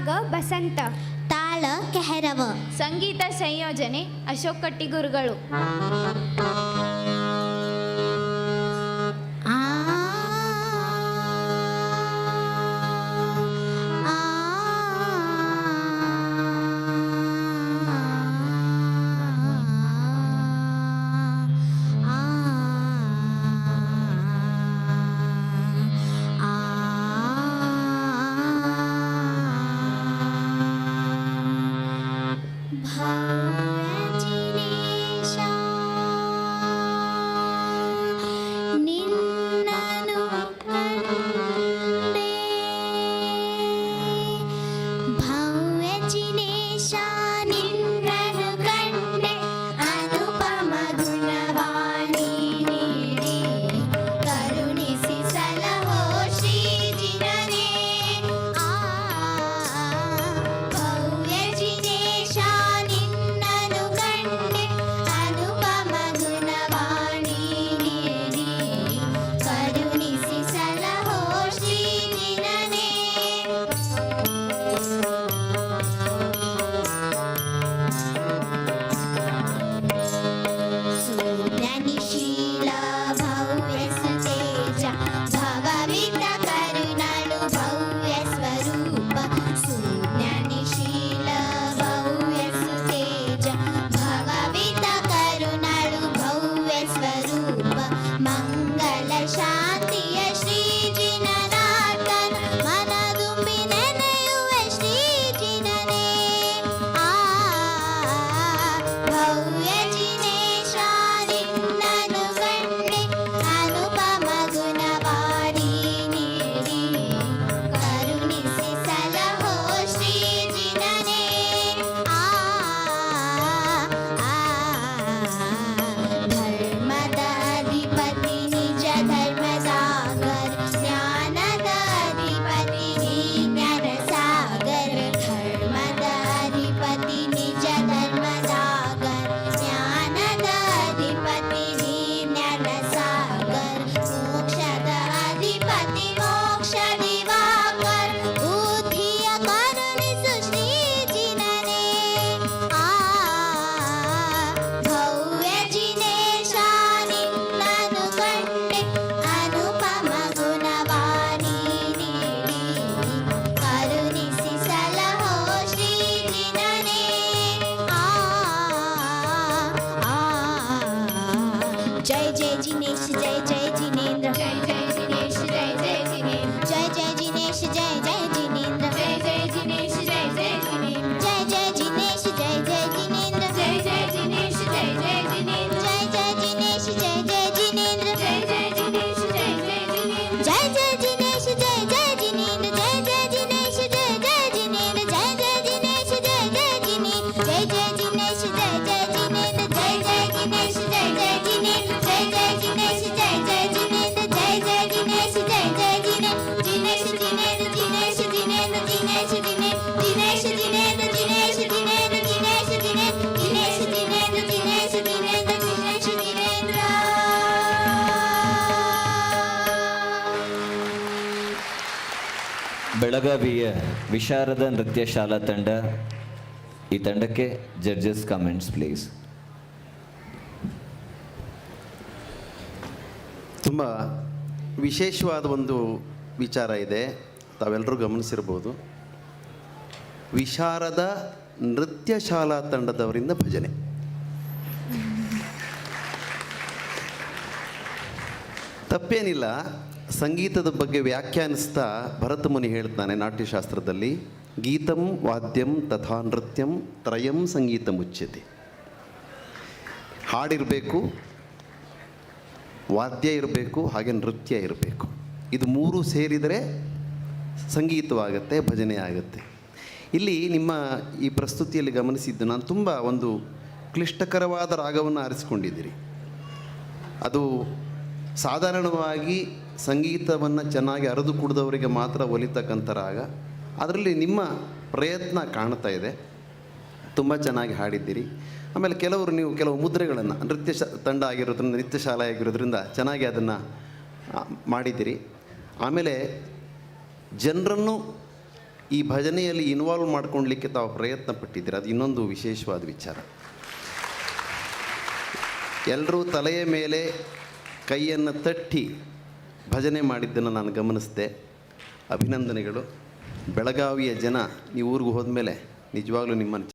ರಾಗ ಬಸಂತ. ತಾಳ ಕೆಹರವ. ಸಂಗೀತ ಸಂಯೋಜನೆ ಅಶೋಕ್ ಕಟ್ಟಿಗುರುಗಳು ಶಾಂತಿಯ ಶ್ರೀ ಜಿನನಾಥನ ಮನದುಂಬಿ ನೆನೆಯುವ ಶ್ರೀ ಜಿನನೇ ಆ ಭವ್ಯ 今年是在这 ಬೆಳಗಾವಿಯ ವಿಶಾರದ ನೃತ್ಯ ಶಾಲಾ ತಂಡ, ಈ ತಂಡಕ್ಕೆ ಜಡ್ಜಸ್ ಕಾಮೆಂಟ್ಸ್ ಪ್ಲೀಸ್ ತುಂಬ ವಿಶೇಷವಾದ ಒಂದು ವಿಚಾರ ಇದೆ. ತಾವೆಲ್ಲರೂ ಗಮನಿಸಿರ್ಬೋದು ವಿಶಾರದ ನೃತ್ಯ ಶಾಲಾ ತಂಡದವರಿಂದ ಭಜನೆ. ತಪ್ಪೇನಿಲ್ಲ. ಸಂಗೀತದ ಬಗ್ಗೆ ವ್ಯಾಖ್ಯಾನಿಸ್ತಾ ಭರತ ಮುನಿ ಹೇಳ್ತಾನೆ ನಾಟ್ಯಶಾಸ್ತ್ರದಲ್ಲಿ, ಗೀತಂ ವಾದ್ಯಂ ತಥಾ ನೃತ್ಯಂ ತ್ರಯಂ ಸಂಗೀತ ಮುಚ್ಯತೆ. ಹಾಡಿರಬೇಕು, ವಾದ್ಯ ಇರಬೇಕು, ಹಾಗೆ ನೃತ್ಯ ಇರಬೇಕು. ಇದು ಮೂರು ಸೇರಿದರೆ ಸಂಗೀತವಾಗತ್ತೆ, ಭಜನೆ ಆಗುತ್ತೆ. ಇಲ್ಲಿ ನಿಮ್ಮ ಈ ಪ್ರಸ್ತುತಿಯಲ್ಲಿ ಗಮನಿಸಿದ್ದು ನಾನು ತುಂಬ ಒಂದು ಕ್ಲಿಷ್ಟಕರವಾದ ರಾಗವನ್ನು ಆರಿಸಿಕೊಂಡಿದ್ದೀರಿ. ಅದು ಸಾಧಾರಣವಾಗಿ ಸಂಗೀತವನ್ನು ಚೆನ್ನಾಗಿ ಅರಿದು ಕುಡಿದವರಿಗೆ ಮಾತ್ರ ಒಲಿತಕ್ಕಂಥ ರಾಗ. ಅದರಲ್ಲಿ ನಿಮ್ಮ ಪ್ರಯತ್ನ ಕಾಣ್ತಾ ಇದೆ. ತುಂಬ ಚೆನ್ನಾಗಿ ಹಾಡಿದ್ದೀರಿ. ಆಮೇಲೆ ಕೆಲವರು ನೀವು ಕೆಲವು ಮುದ್ರೆಗಳನ್ನು, ನೃತ್ಯ ಶ, ತಂಡ ಆಗಿರೋದ್ರಿಂದ, ನೃತ್ಯ ಶಾಲೆ ಆಗಿರೋದ್ರಿಂದ ಚೆನ್ನಾಗಿ ಅದನ್ನು ಮಾಡಿದ್ದೀರಿ. ಆಮೇಲೆ ಜನರನ್ನು ಈ ಭಜನೆಯಲ್ಲಿ ಇನ್ವಾಲ್ವ್ ಮಾಡ್ಕೊಳ್ಲಿಕ್ಕೆ ತಾವು ಪ್ರಯತ್ನ ಪಟ್ಟಿದ್ದೀರಿ. ಅದು ಇನ್ನೊಂದು ವಿಶೇಷವಾದ ವಿಚಾರ. ಎಲ್ಲರೂ ತಲೆಯ ಮೇಲೆ ಕೈಯನ್ನು ತಟ್ಟಿ ಭಜನೆ ಮಾಡಿದ್ದನ್ನು ನಾನು ಗಮನಿಸಿದೆ. ಅಭಿನಂದನೆಗಳು. ಬೆಳಗಾವಿಯ ಜನ ನೀವು ಊರಿಗೆ ಹೋದ್ಮೇಲೆ ನಿಜವಾಗ್ಲೂ ನಿಮ್ಮನ್ನು